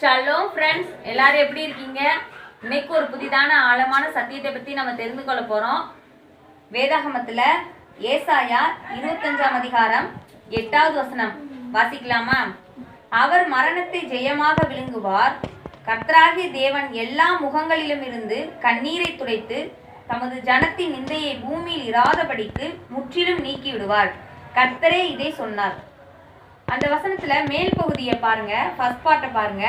Shalom friends எல்லாரும் எப்படி இருக்கீங்க? இன்னைக்கு ஒரு புதிதான ஆழமான சத்தியத்தை பத்தி நம்ம தெரிந்து கொள்ள போறோம். வேதாகமத்துல ஏசாயா இருபத்தஞ்சாம் அதிகாரம் எட்டாவது வசனம். வாசிக்கலாமா? அவர் மரணத்தை ஜெயமாக விழுங்குவார். கர்த்தராகிய தேவன் எல்லா முகங்களிலும் இருந்து கண்ணீரை துடைத்து தமது ஜனத்தின் நிந்தையை பூமியில் இராதபடிக்கு முற்றிலும் நீக்கிவிடுவார். கர்த்தரே இதை சொன்னார். அந்த வசனத்துல மேல் பகுதியை பாருங்க ஃபர்ஸ்ட் பார்ட்டை பாருங்க.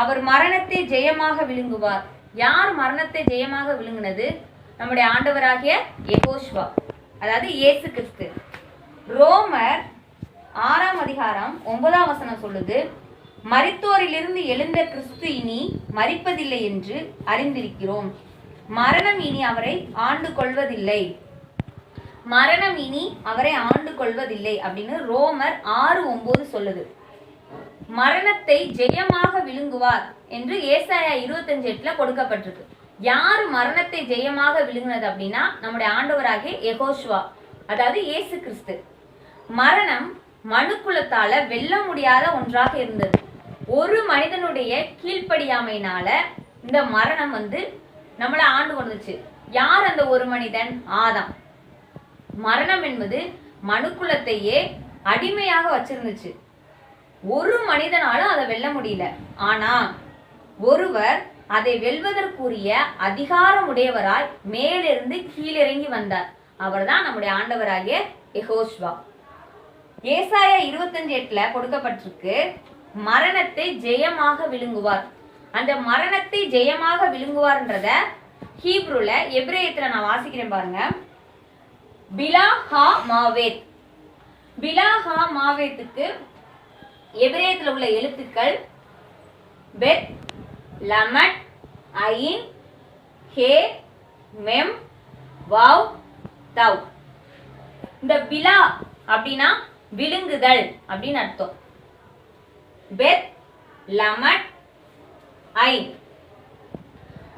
அவர் மரணத்தை ஜெயமாக விழுங்குவார். யார் மரணத்தை ஜெயமாக விழுங்கினது? நம்முடைய ஆண்டவராகிய எகோஷ்வா அதாவது இயேசு கிறிஸ்து. ரோமர் ஆறாம் அதிகாரம் ஒன்பதாம் வசனம் சொல்லுது மரித்தோரிலிருந்து எழுந்த கிறிஸ்து இனி மறிப்பதில்லை என்று அறிந்திருக்கிறோம். மரணம் இனி அவரை ஆண்டு கொள்வதில்லை மரணம் இனி அவரை ஆண்டு கொள்வதில்லை அப்படின்னு ரோமர் ஆறு ஒன்பது சொல்லுது. மரணத்தை ஜெயமாக விழுங்குவார் என்று ஏசாயா இருபத்தஞ்சு எட்டுல கொடுக்கப்பட்டிருக்கு. யாரு மரணத்தை ஜெயமாக விழுங்கினது அப்படின்னா நம்முடைய ஆண்டவராகிய எகோஷ்வா அதாவது இயேசு கிறிஸ்து. மரணம் மனுக்குலத்தால வெல்ல முடியாத ஒன்றாக இருந்தது. ஒரு மனிதனுடைய கீழ்ப்படியாமையினால இந்த மரணம் வந்து நம்மளை ஆண்டு கொண்டுச்சு. யார் அந்த ஒரு மனிதன்? ஆதாம். மரணம் என்பது மனுக்குலத்தையே அடிமையாக வச்சிருந்துச்சு. ஒரு மனிதனாலும் அதை வெல்ல முடியல. ஆனா ஒருவர் அதை வெல்வதற்குரிய அதிகாரமுடையவராய் மேலிருந்து கீழிறங்கி வந்தார். அவர்தான் நம்முடைய ஆண்டவராகிய எகோஷ்வா ஏசாயா இருபத்தஞ்சு எட்டுல கொடுக்கப்பட்டிருக்கு மரணத்தை ஜெயமாக விழுங்குவார். அந்த மரணத்தை ஜெயமாக விழுங்குவார்ன்றத ஹீப்ருல எப்ரேயத்துல நான் வாசிக்கிறேன் பாருங்க. பிலாஹா மாவேத். பிலாஹா மாவேத்துக்கு எபிரேயத்தில் உள்ள எழுத்துக்கள் பெத் லமட் ஐன் ஹே மெம் வாவ் தவ். இந்த பிலா அப்படின்னா விழுங்குதல் அப்படின்னு அர்த்தம். பெத் லமட் ஐன்.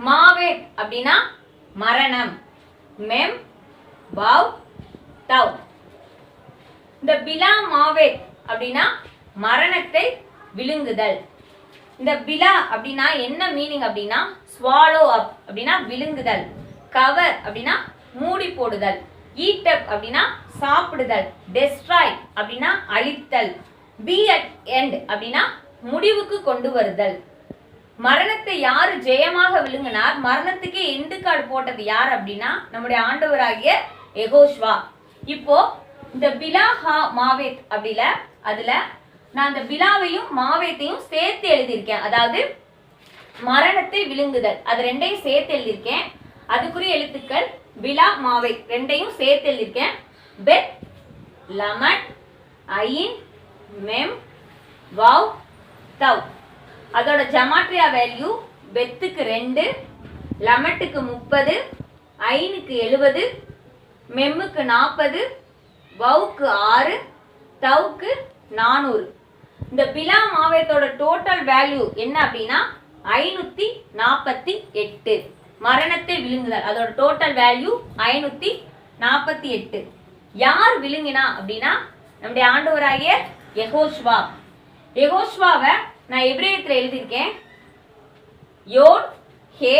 மாவேத் அப்படின்னா மரணம். மெம் வாவ் தவ். இந்த பிலா மாவேத் அப்படின்னா மரணத்தை விழுங்குதல். இந்த பிலா அப்படின்னா என்ன மீனிங் அப்படின்னா ஸ்வாலோ அப் அப்படின்னா விழுங்குதல். கவர் அப்படின்னா மூடி போடுதல். ஈட் அப் அப்படின்னா சாப்பிடுதல். டெஸ்ட்ராய் அப்படின்னா அழித்தல். பி அட் எண்ட் அப்படின்னா முடிவுக்கு கொண்டு வருதல். மரணத்தை யாரு ஜெயமாக விழுங்கினார்? மரணத்துக்கே எண்டு கார்டு போட்டது யார் அப்படின்னா நம்முடைய ஆண்டவராகிய எகோஷ்வா. இப்போ இந்த பிலா ஹா மாவேத் அப்படில அதுல நான் அந்த பிலாவையும் மாவேத்தையும் சேர்த்து எழுதியிருக்கேன். அதாவது மரணத்தை விழுங்குதல். அது ரெண்டையும் சேர்த்து எழுதியிருக்கேன். அதுக்குரிய எழுத்துக்கள் பிலா மாவை ரெண்டையும் சேர்த்து எழுதியிருக்கேன். பெத் லமன் ஐன் மெம் வாவ் தவ் அதோட ஜமாட்ரியா வேல்யூ பெத்துக்கு ரெண்டு லெமட்டுக்கு முப்பது ஐனுக்கு எழுபது மெம்முக்கு நாற்பது வவுக்கு ஆறு தவுக்கு நானூறு. இந்த பிலா மாவட்டத்தோட டோட்டல் வேல்யூ என்ன அப்படின்னா ஐநூற்றி நாற்பத்தி எட்டு. மரணத்தை விழுங்குதல். அதோட டோட்டல் வேல்யூ ஐநூற்றி நாற்பத்தி எட்டு. யார் விழுங்கினா அப்படின்னா நம்முடைய ஆண்டவராகிய யெகோஷ்வா. யெகோஷ்வாவை நான் எபிரேயத்தில் எழுதியிருக்கேன். யோட் ஹே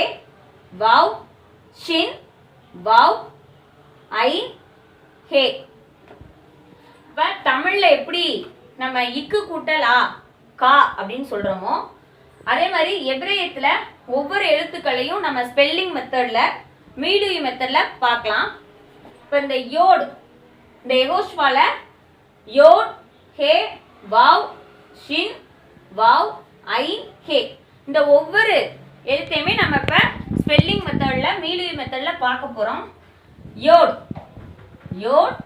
வாவ் ஷின் வாவ் ஐ ஹே இப்போ தமிழில் எப்படி நம்ம இக்கு கூட்டல் ஆ கா அப்படின்னு சொல்கிறோமோ அதே மாதிரி எப்ரேயத்தில் ஒவ்வொரு எழுத்துக்களையும் நம்ம ஸ்பெல்லிங் மெத்தடில் மீடியு மெத்தடில் பார்க்கலாம். இப்போ இந்த யோடு இந்த எகோஷ்வால யோட் ஹே வாவ் ஷின் வாவ் ஐ ஹே. இந்த ஒவ்வொரு எழுத்தையுமே நம்ம இப்போ ஸ்பெல்லிங் மெத்தடில் மீடியு மெத்தடில் பார்க்க போகிறோம் யோட் யோட்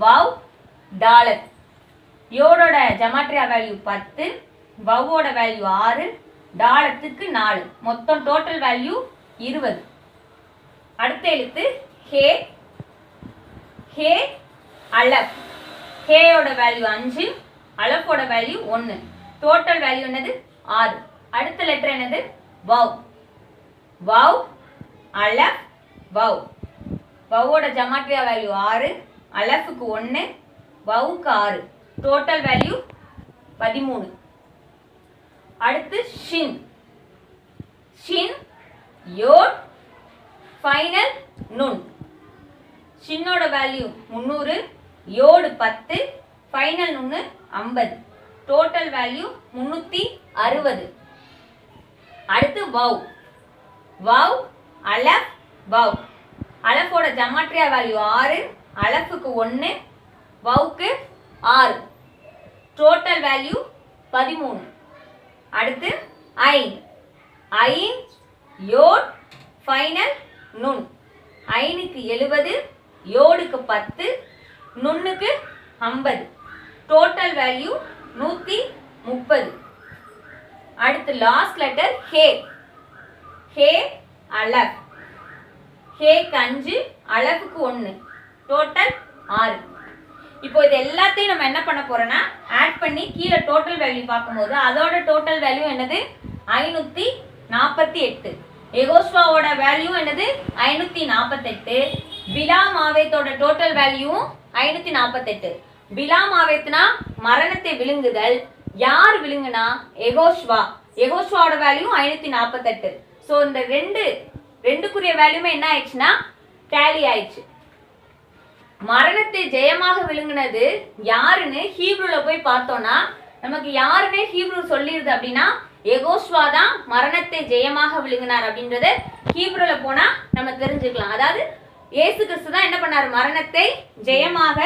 வவ் டாலர். யோடோட ஜமாட்ரியா வேல்யூ பத்து வவ்வோட வேல்யூ ஆறு டாலத்துக்கு நாலு. மொத்தம் டோட்டல் வேல்யூ இருபது. அடுத்த எழுத்து ஹே ஹே அலப் ஹேயோட வேல்யூ அஞ்சு அலப்போட வேல்யூ ஒன்று டோட்டல் வேல்யூ என்னது? ஆறு. அடுத்த லெட்டர் என்னது? வவ் வவ் அலப் வவ் வவோட ஜமாட்ரியா வேல்யூ ஆறு அலஃபுக்கு ஒன்று வவுக்கு ஆறு. டோட்டல் வேல்யூ பதிமூணு. அடுத்து ஷின் ஷின் யோட் ஃபைனல் நுண் ஷின்னோட வேல்யூ முந்நூறு யோடு பத்து ஃபைனல் நுண்ணு ஐம்பது. டோட்டல் வேல்யூ முந்நூற்றி அறுபது. அடுத்து வவ் வவ் அலப் வவ் அலஃபோட ஜமாட்ரியா வேல்யூ ஆறு அலஃபுக்கு ஒன்று வவுக்கு ஆறு. டோட்டல் வேல்யூ பதிமூணு. அடுத்து ஐன் ஐன் யோட் ஃபைனல் நுண். ஐனுக்கு எழுபது யோடுக்கு பத்து நுண்ணுக்கு ஐம்பது. டோட்டல் வேல்யூ நூற்றி முப்பது. அடுத்து லாஸ்ட் லெட்டர் ஹே ஹே அலப் கேக் அஞ்சு அழகுக்கு ஒன்று டோட்டல் ஆறு. இப்போ இது எல்லாத்தையும் நம்ம என்ன பண்ண போறோம்னா ஆட் பண்ணி கீழே டோட்டல் வேல்யூ பார்க்கும்போது அதோட டோட்டல் வேல்யூ என்னது? ஐநூற்றி நாற்பத்தி எட்டு. எகோஸ்வாவோட வேல்யூ என்னது? ஐநூற்றி நாற்பத்தெட்டு பிலா மாவேத்தோட டோட்டல் வேல்யூவும் ஐநூற்றி நாற்பத்தெட்டு பிலா மாவேத்னா மரணத்தை விழுங்குதல். யார் விழுங்குனா? எகோஸ்வா எகோஸ்வாவோட வேல்யூ ஐநூற்றி நாற்பத்தெட்டு ஸோ இந்த ரெண்டு ரெண்டுக்குரிய வேல்யூமே என்ன ஆயிடுச்சுன்னா டேலி ஆயிடுச்சு. மரணத்தை ஜெயமாக விழுங்கினது யாருன்னு ஹீப்ரூல போய் பார்த்தோம்னா நமக்கு யாருமே ஹீப்ரூ சொல்லிடுது அப்படின்னா எகோஸ்வா தான் மரணத்தை ஜெயமாக விழுங்கினார் அப்படின்றத ஹீப்ரூல போனா நம்ம தெரிஞ்சுக்கலாம். அதாவது இயேசு கிறிஸ்து தான் என்ன பண்ணார்? மரணத்தை ஜெயமாக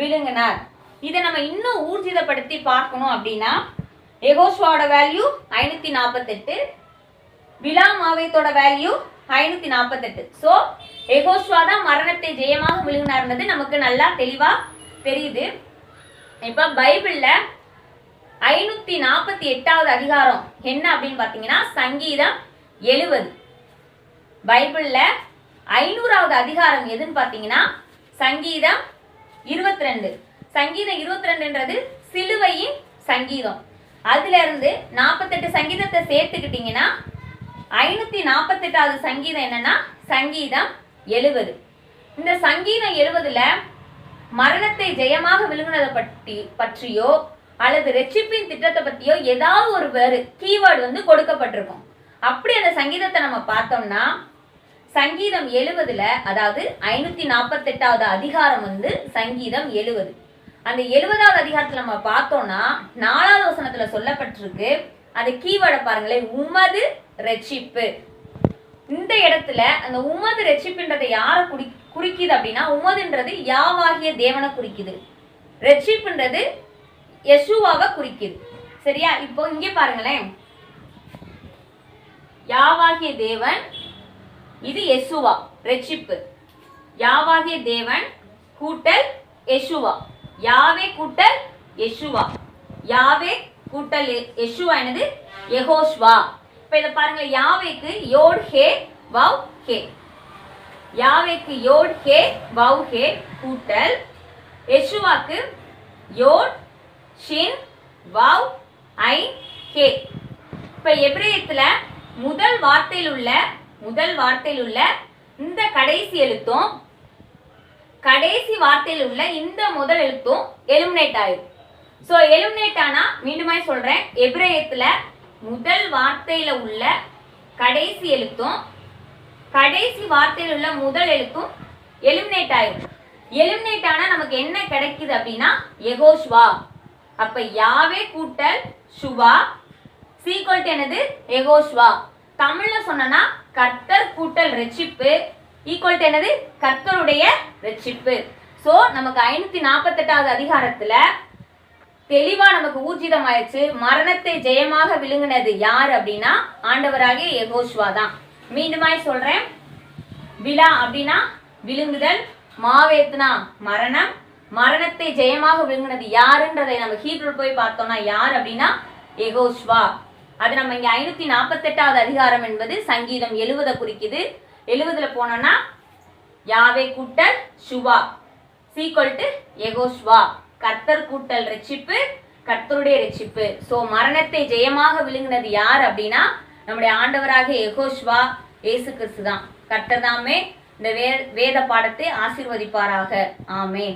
விழுங்கினார். இதை நம்ம இன்னும் ஊர்ஜிதப்படுத்தி பார்க்கணும் அப்படின்னா எகோஸ்வாவோட வேல்யூ ஐநூத்தி நாற்பத்தெட்டு விலா மாவேத்தோட வேல்யூ ஐநூத்தி நாற்பத்தெட்டு ஸோ எகோஸ்வா தான் மரணத்தை ஜெயமாக விழுங்கினார்ன்றது நமக்கு நல்லா தெளிவா தெரியுது. இப்போ பைபிள்ல ஐநூத்தி நாற்பத்தி எட்டாவது அதிகாரம் என்ன அப்படின்னு பார்த்தீங்கன்னா சங்கீதம் எழுவது. பைபிள்ல ஐநூறாவது அதிகாரம் எதுன்னு பார்த்தீங்கன்னா சங்கீதம் இருபத்தி ரெண்டு சங்கீதம் இருபத்தி ரெண்டுன்றது சிலுவையின் சங்கீதம். அதுல இருந்து நாற்பத்தெட்டு சங்கீதத்தை சேர்த்துக்கிட்டீங்கன்னா ஐநூத்தி நாற்பத்தெட்டாவது சங்கீதம் என்னன்னா சங்கீதம் எழுவது. இந்த சங்கீதம் எழுவதுல மரணத்தை ஜெயமாக விழுங்கினதை பற்றி பற்றியோ அல்லது ரெச்சிப்பின் திட்டத்தை பற்றியோ ஏதாவது ஒரு வேறு கீவேர்டு வந்து கொடுக்கப்பட்டிருக்கும். அப்படி அந்த சங்கீதத்தை நம்ம பார்த்தோம்னா சங்கீதம் எழுவதுல அதாவது ஐநூத்தி நாற்பத்தெட்டாவது அதிகாரம் வந்து சங்கீதம் எழுவது. அந்த எழுபதாவது அதிகாரத்துல நம்ம பார்த்தோம்னா நாலாவது வசனத்துல சொல்லப்பட்டிருக்கு அந்த கீவேர்டை பாருங்களேன். உமது ரட்சிப்பு. இந்த இடத்துல அந்த உமது ரட்சிப்புன்றதை யாரை குறி குறிக்குது அப்படின்னா உமதுன்றது யாவாகிய தேவனை குறிக்குது. ரட்சிப்புன்றது யசுவாவை குறிக்குது. சரியா? இப்போ இங்கே பாருங்களேன். யாவாகிய தேவன் இது எசுவா ரட்சிப்பு. யாவாகிய தேவன் கூட்டல் எசுவா யாவே கூட்டல் எசுவா யாவே கூட்டல் எ- என்னது யெகோஷ்வா. இப்போ இதை பாருங்க யாவைக்கு யோட் ஹே வவ் ஹே. யாவைக்கு யோட் ஹே வவ் ஹே கூட்டல். எஷுவாக்கு யோட் ஷின் வவ் ஐ ஹே. இப்ப எபிரேயத்துல முதல் வார்த்தையில் உள்ள முதல் வார்த்தையில் உள்ள இந்த கடைசி எழுத்தும் கடைசி வார்த்தையில் உள்ள இந்த முதல் எழுத்தும் எலிமினேட் ஆயிரும். ஸோ எலிமினேட் ஆனா மீண்டுமாய் சொல்றேன். எபிரேயத்துல முதல் வார்த்தையில உள்ள கடைசி எழுத்தும் கடைசி வார்த்தையில் உள்ள முதல் எழுத்தும் எலுமினேட் ஆயிடும் எலிமினேட் ஆனா நமக்கு என்ன கிடைக்குது அப்படின்னா எகோஷ்வா அப்ப யாவே கூட்டல் சுவா. சீக்வல் என்னது? எகோஷ்வா தமிழ்ல சொன்னனா கர்த்தர் கூட்டல் ரெச்சிப்பு ஈக்குவல் e என்னது? கர்த்தருடைய ரெச்சிப்பு சோ நமக்கு ஐநூத்தி நாற்பத்தெட்டாவது அதிகாரத்துல தெளிவா நமக்கு ஊர்ஜிதம் ஆயிடுச்சு மரணத்தை ஜெயமாக விழுங்கினது யார் அப்படின்னா ஆண்டவராகிய எகோஷ்வா தான் மீண்டுமாய் சொல்றேன். விழா அப்படின்னா விழுங்குதல் மாவேத்னா மரணம். மரணத்தை ஜெயமாக விழுங்கினது யாருன்றதை நம்ம ஹீப்ரு போய் பார்த்தோம்னா யார் அப்படின்னா எகோஷ்வா அது நம்ம இங்க ஐநூத்தி நாற்பத்தெட்டாவது அதிகாரம் என்பது சங்கீதம் எழுவதை குறிக்குது. எழுவதுல போனோம்னா யாவே கூட்டல் சுவா. சீக்வல் டு எகோஷ்வா கர்த்தர் கூட்டல் ரட்சிப்பு கர்த்தருடைய ரட்சிப்பு. சோ மரணத்தை ஜெயமாக விழுங்கினது யார் அப்படின்னா நம்முடைய ஆண்டவராக எகோஷ்வா இயேசு கிறிஸ்து தான் கர்த்தர் தாமே இந்த வே வேத பாடத்தை ஆசிர்வதிப்பாராக. ஆமே